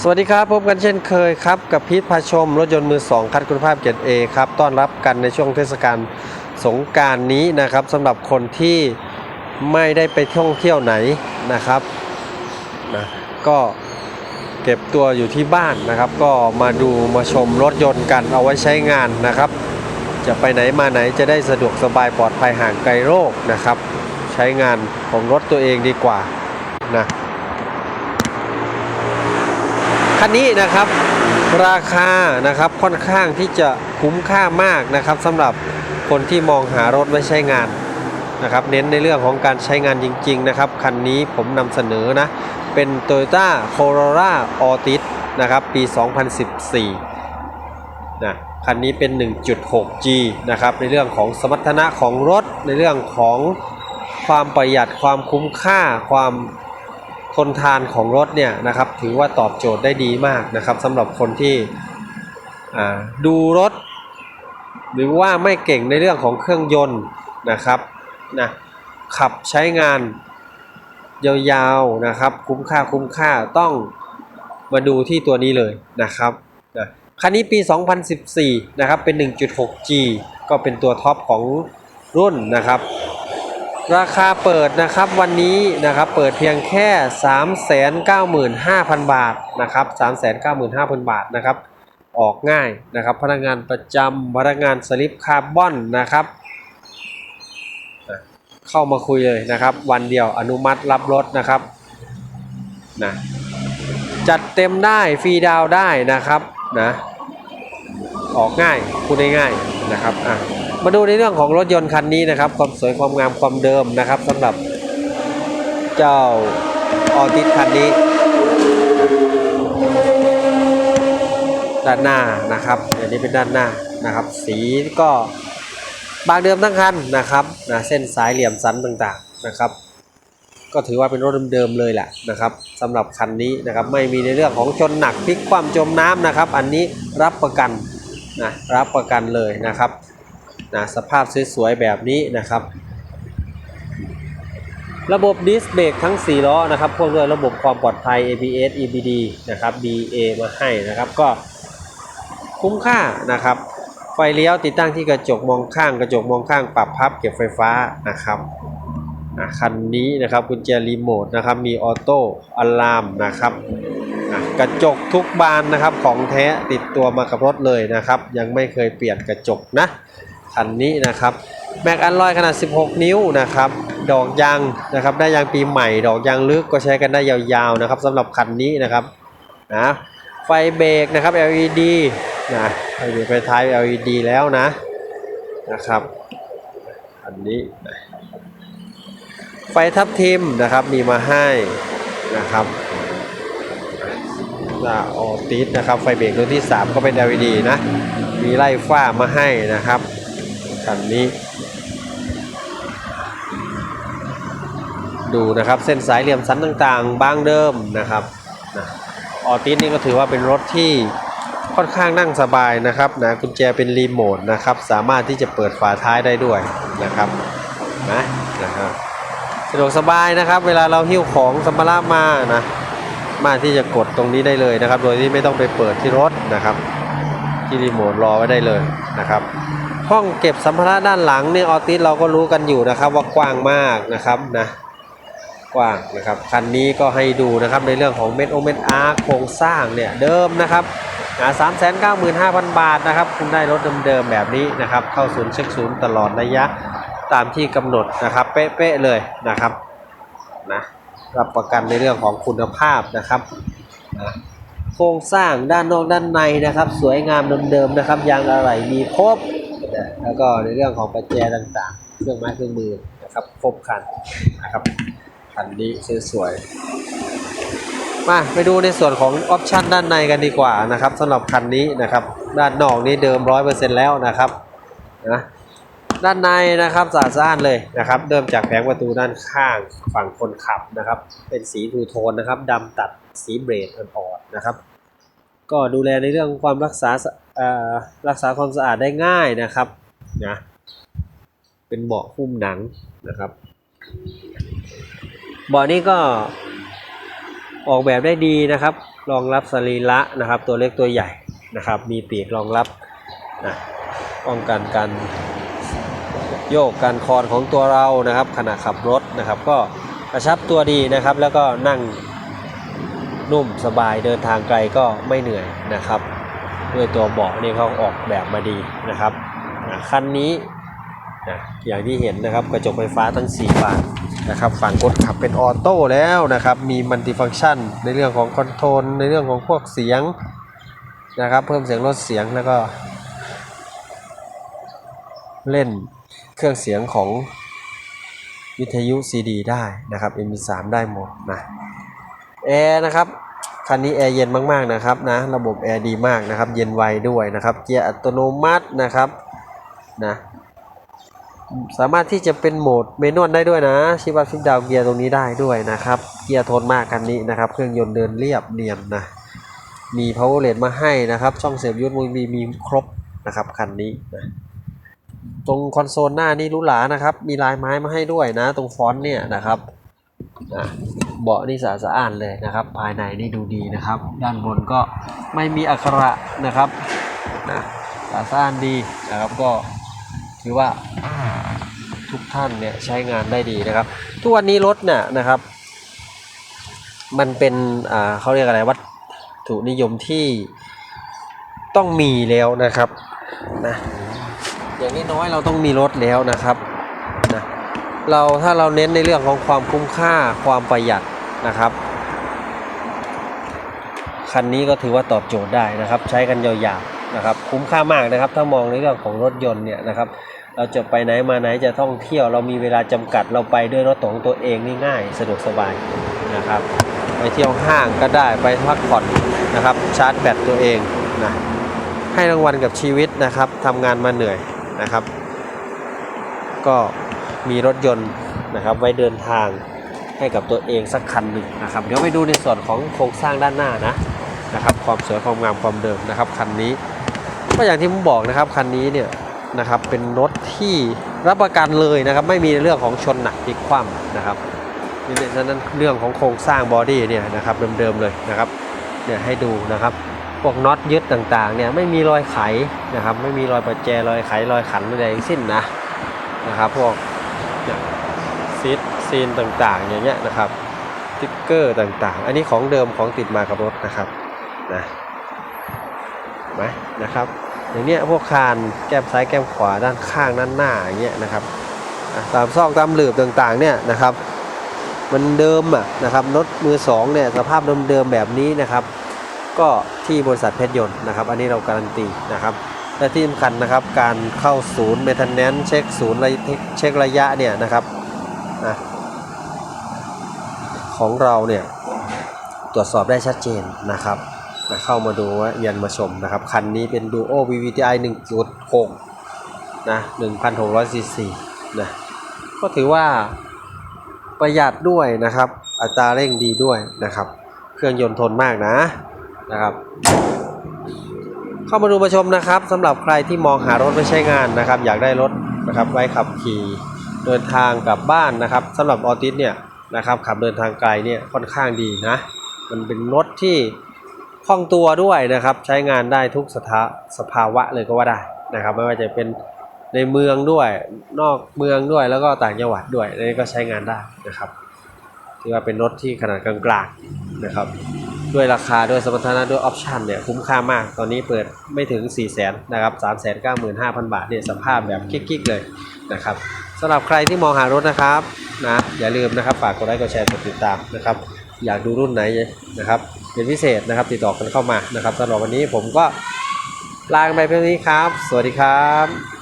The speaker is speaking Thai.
สวัสดีครับพบกันเช่นเคยครับ กับพีทพาชม รถยนต์มือ 2 คัดคุณภาพเกรด A ครับ ต้อนรับกันในช่วงเทศกาลสงการนี้นะครับสำหรับคนที่ไม่ได้ไปท่องเที่ยวไหนนะครับนะก็เก็บตัวอยู่ที่บ้านนะครับ ก็มาดูมาชมรถยนต์กันเอาไว้ใช้งานนะครับ จะไปไหนมาไหนจะได้สะดวกสบายปลอดภัยห่างไกลโรคนะครับ ใช้งานของรถตัวเองดีกว่านะ คันนี้นะครับราคานะครับค่อนข้างที่จะคุ้มค่ามากนะครับสำหรับคนที่มองหารถไว้ใช้งานนะครับเน้นในเรื่องของการใช้งานจริง ๆ นะครับ คันนี้ผมนำเสนอนะ เป็น Toyota Corolla Altis นะครับ ปี 2014 นะ คันนี้เป็น 1.6G นะครับ ในเรื่องของสมรรถนะของรถ ในเรื่องของความประหยัดความคุ้มค่าความ ทนทานของรถเนี่ยนะครับถือว่าตอบโจทย์ได้ดีมากนะครับสำหรับคนที่ดูรถ หรือว่าไม่เก่งในเรื่องของเครื่องยนต์นะครับนะขับใช้งานยาวๆนะครับ คุ้มค่าคุ้มค่าต้องมาดูที่ตัวนี้เลยนะครับนะคันนี้ปี 2014 นะครับเป็น 1.6G ก็เป็นตัวท็อปของรุ่นนะครับ ราคาเปิดนะครับวันนี้นะครับเปิดเพียงแค่ 395,000 บาทนะครับ395,000 บาทนะครับออกง่ายนะครับพนักงานประจำพนักงานสลิปคาร์บอนนะครับเข้ามาคุยเลยนะครับ วันเดียวอนุมัติรับรถนะครับนะจัดเต็มได้ฟรีดาวได้นะครับนะออกง่ายพูดง่ายๆนะครับอะ มาดูในเรื่องของรถยนต์คันนี้นะครับ ความสวยความงามความเดิมนะครับสำหรับเจ้าออติสคันนี้ ด้านหน้านะครับอันนี้เป็นด้านหน้านะครับ สีก็บางเดิมทั้งคันนะครับนะเส้นสายเหลี่ยมสันต่างๆนะครับ ก็ถือว่าเป็นรถเดิมๆเลยแหละนะครับสำหรับคันนี้นะครับไม่มีในเรื่องของชนหนักพลิกคว่ำจมน้ำนะครับ อันนี้รับประกันนะรับประกันเลยนะครับ นะสภาพสวยๆแบบนี้นะครับ ระบบดิสเบรกทั้ง 4 ล้อนะครับพ่วงด้วยระบบความปลอดภัย ABS EBD นะครับ BA มาให้นะครับก็คุ้มค่านะครับ ไฟเลี้ยวติดตั้งที่กระจกมองข้างกระจกมองข้างปรับพับเก็บไฟฟ้านะครับคันนี้นะครับกุญแจรีโมทนะครับมีออโต้อะลามนะครับกระจกทุกบานนะครับของแท้ติดตัวมากับรถเลยนะครับ ยังไม่เคยเปลี่ยนกระจกนะ คันนี้นะครับแม็กอันลอยขนาด 16 นิ้วนะครับดอกยางนะครับได้ยางปีใหม่ ดอกยางลึกก็ใช้กันได้ยาวๆนะครับสำหรับคันนี้นะครับนะไฟเบรกนะครับ LED นะไฟเบรกไฟท้าย LED แล้วนะนะครับอันนี้ไฟทับทิมนะครับมีมาให้นะครับนะออติสนะครับไฟเบรกรุ่นที่ 3 ก็เป็น LED นะมีไล่ฝ้ามาให้นะครับ คันนี้ ดูนะครับเส้นสายเหลี่ยมสันต่างๆ บางเดิมนะครับนะออติสนี่ก็ถือว่าเป็นรถที่ค่อนข้างนั่งสบายนะครับนะกุญแจเป็นรีโมทนะครับสามารถที่จะเปิดฝาท้ายได้ด้วยนะครับนะนะครับสะดวกสบายนะครับ เวลาเราหิ้วของสัมภาระมานะมาที่จะกดตรงนี้ได้เลยนะครับ โดยที่ไม่ต้องไปเปิดที่รถนะครับ ที่รีโมทรอไว้ได้เลยนะครับ ห้องเก็บสัมภาระด้านหลังเนี่ยออติสเราก็รู้กันอยู่นะครับว่ากว้างมากนะครับนะกว้างนะครับคันนี้ก็ให้ดูนะครับในเรื่องของเม็ดโอเม็ดอาร์โครงสร้างเนี่ยเดิมนะครับสามแสนเก้าหมื่นห้าพันบาทนะครับคุณได้รถเดิมๆแบบนี้นะครับเข้าศูนย์เช็คศูนย์ตลอดระยะตามที่กำหนดนะครับเป๊ะๆเลยนะครับนะรับประกันในเรื่องของคุณภาพนะครับนะโครงสร้างด้านนอกด้านในนะครับ สวยงามเดิมๆนะครับยางอะไหล่มีครบ นะแล้วก็ในเรื่องของประแจต่างๆ เครื่องไม้เครื่องมือนะครับครบครันนะครับคันนี้สวยๆมาไปดูในส่วนของออปชันด้านในกันดีกว่านะครับสำหรับคันนี้นะครับ ด้านนอกนี่เดิมร้อยเปอร์เซ็นต์แล้วนะครับนะด้านในนะครับสะอาดๆเลยนะครับ เริ่มจากแผงประตูด้านข้างฝั่งคนขับนะครับ เป็นสีทูโทนนะครับดำตัดสีเบรดอ่อนๆนะครับ ก็ดูแลในเรื่องความรักษาเอ่อรักษาความสะอาดได้ง่ายนะครับนะเป็นเบาะหุ้มหนังนะครับเบาะนี้ก็ออกแบบได้ดีนะครับรองรับสรีระนะครับ ตัวเล็กตัวใหญ่นะครับ มีปีกรองรับนะป้องกันการโยกการคลอนของตัวเรานะครับขณะขับรถนะครับ ก็กระชับตัวดีนะครับ แล้วก็นั่ง นุ่มสบายเดินทางไกลก็ไม่เหนื่อยนะครับ ด้วยตัวเบาะนี่เขาออกแบบมาดีนะครับนะคันนี้นะอย่างที่เห็นนะครับกระจกไฟฟ้าทั้ง 4 บานนะครับฝั่งคนขับเป็นออโต้แล้วนะครับมีมัลติฟัง c t ชันในเรื่องของคอนโทรลในเรื่องของพวกเสียงนะครับเพิ่มเสียงลดเสียงแล้วก็ เล่นเครื่องเสียงของวิทยุ CD ได้นะครับ MP3 ได้หมดนะ แอร์นะครับคันนี้แอร์เย็นมากๆนะครับนะระบบแอร์ดีมากนะครับ เย็นไวด้วยนะครับเกียร์อัตโนมัตินะครับนะสามารถที่จะเป็นโหมดเมนวลได้ด้วยนะชิบัตฟิกดาวเกียร์ตรงนี้ได้ด้วยนะครับ เกียร์ทนมากคันนี้นะครับ เครื่องยนต์เดินเรียบเนียนนะมี power l e d มาให้นะครับ ช่องเสียบยูทูบมีมีครบนะครับคันนี้นะตรงคอนโซลหน้านี่หรูหรานะครับ มีลายไม้มาให้ด้วยนะ ตรงฟอนต์เนี่ยนะครับ นะเบาะนี่สะอาดสะอ้านเลยนะครับ ภายในนี่ดูดีนะครับ ด้านบนก็ไม่มีอักขระนะครับนะสะอาดสะอ้านดีนะครับก็ถือว่าทุกท่านเนี่ยใช้งานได้ดีนะครับ ทุกวันนี้รถเนี่ยนะครับ มันเป็นอ่าเขาเรียกอะไรวัตถุนิยมที่ต้องมีแล้วนะครับนะอย่างนี้น้อยเราต้องมีรถแล้วนะครับ เราถ้าเราเน้นในเรื่องของความคุ้มค่าความประหยัดนะครับ คันนี้ก็ถือว่าตอบโจทย์ได้นะครับ ใช้กันยาวๆนะครับ คุ้มค่ามากนะครับ ถ้ามองในเรื่องของรถยนต์เนี่ยนะครับ เราจะไปไหนมาไหนจะท่องเที่ยวเรามีเวลาจำกัดเราไปด้วยรถของตัวเองนี่ง่ายสะดวกสบายนะครับ ไปเที่ยวห้างก็ได้ไปพักผ่อนนะครับ ชาร์จแบตตัวเองนะให้รางวัลกับชีวิตนะครับทำงานมาเหนื่อยนะครับ ก็ มีรถยนต์นะครับไว้เดินทางให้กับตัวเองสักคันหนึ่งนะครับเดี๋ยวไปดูในส่วนของโครงสร้างด้านหน้านะนะครับความสวยความงามความเดิมนะครับคันนี้ก็อย่างที่ผมบอกนะครับคันนี้เนี่ยนะครับเป็นรถที่รับประกันเลยนะครับไม่มีเรื่องของชนหนักพลิกคว่ำนะครับนี่ฉะนั้นเรื่องของโครงสร้างบอดี้เนี่ยนะครับเดิมๆเลยนะครับเนี่ยให้ดูนะครับพวกน็อตยึดต่างๆเนี่ยไม่มีรอยไขนะครับไม่มีรอยประแจรอยไขรอยขันใดๆทั้งสิ้นนะนะครับพวก เนี่ยซีดซีนต่างๆอย่างเงี้ยนะครับสติ๊กเกอร์ต่างๆ อันนี้ของเดิมของติดมากับรถนะครับนะนไหมนะครับอย่างเนี้ยพวกคานแก้มซ้ายแก้มขวาด้านข้างด้านหน้าอย่างเงี้ยนะครับอะตามซอกตามหลืบต่างๆเนี่ยนะครับ มันเดิมอะนะครับรถมือสองเนี่ยสภาพเดิมๆแบบนี้นะครับ ก็ที่บริษัทเพชรยนต์นะครับ อันนี้เราการันตีนะครับ และที่สำคัญนะครับการเข้าศูนย์เมนเทนแนนเช็คศูนย์เช็คระยะเนี่ยนะครับนะของเราเนี่ยตรวจสอบได้ชัดเจนนะครับนะเข้ามาดูว่ายียนมาชมนะครับ คันนี้เป็น Duo VVTi 1.6นะ1,600ซีซีนะก็ถือว่าประหยัดด้วยนะครับ อัตราเร่งดีด้วยนะครับ เครื่องยนต์ทนมากนะนะครับ เข้ามาดูมาชมนะครับสำหรับใครที่มองหารถไว้ใช้งานนะครับ อยากได้รถนะครับไว้ขับขี่เดินทางกลับบ้านนะครับสำหรับออติสเนี่ยนะครับขับเดินทางไกลเนี่ยค่อนข้างดีนะ มันเป็นรถที่คล่องตัวด้วยนะครับ ใช้งานได้ทุกสถาสภาวะเลยก็ว่าได้นะครับ ไม่ว่าจะเป็นในเมืองด้วยนอกเมืองด้วยแล้วก็ต่างจังหวัดด้วยนี่ก็ใช้งานได้นะครับ ถือว่าเป็นรถที่ขนาดกลางๆนะครับ ด้วยราคาด้วยสมรรถนะด้วยออปชันเนี่ยคุ้มค่ามาก ตอนนี้เปิดไม่ถึง 4 0 0แสนนะครับ3 9 5 0 0 0 บาทเนี่ยสภาพแบบกิ๊กๆเลยนะครับสำหรับใครที่มองหารถนะครับนะอย่าลืมนะครับฝากกดไลค์กดแชร์กดติดตามนะครับอยากดูรุ่นไหนนะครับเป็นพิเศษนะครับติดต่อกันเข้ามานะครับสำหรับวันนี้ผมก็ลาไปเพียงนี้ครับ สวัสดีครับ